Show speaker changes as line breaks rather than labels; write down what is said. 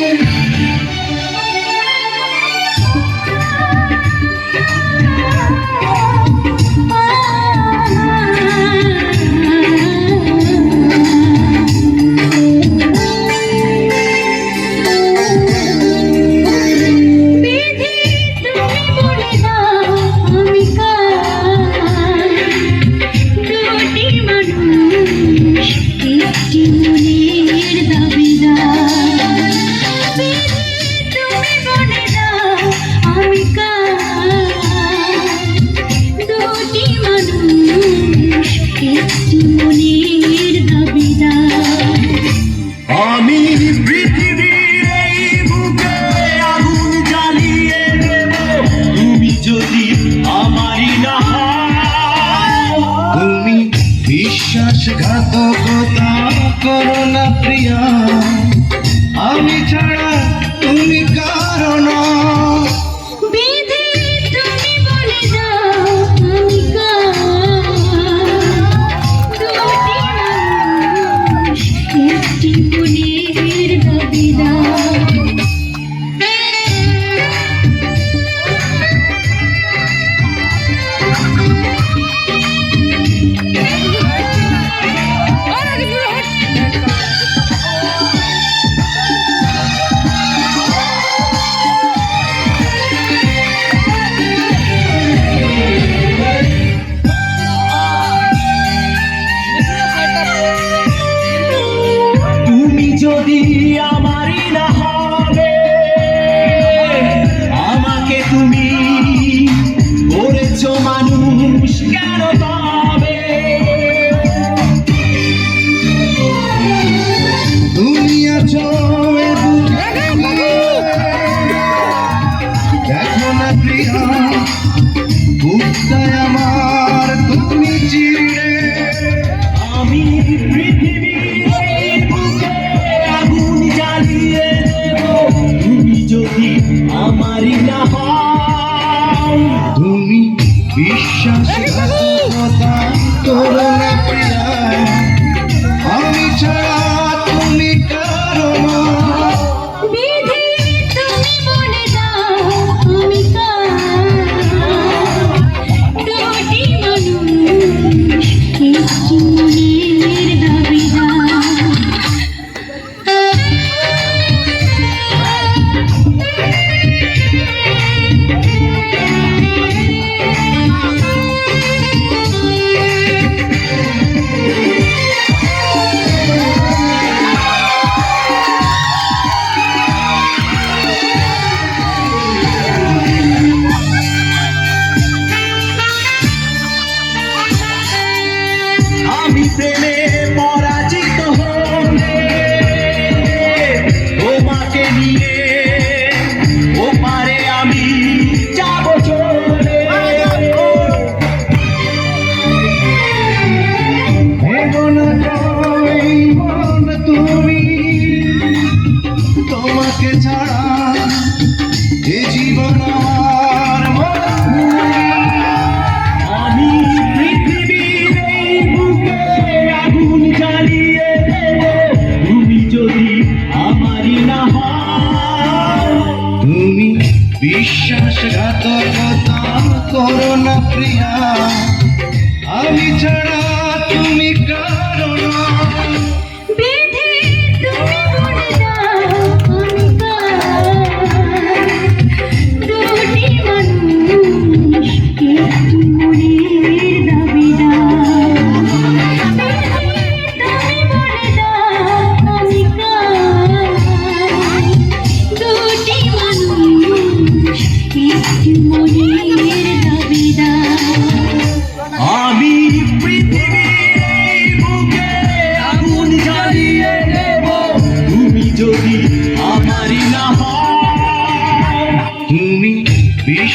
Hallelujah. চিরে আমি
পৃথিবীর বুকে আগুন জ্বালিয়ে দেব। তুমি যদি আমারই না তুমি বিশ্বাস কথা, তোরা বিশ্বাসঘাতক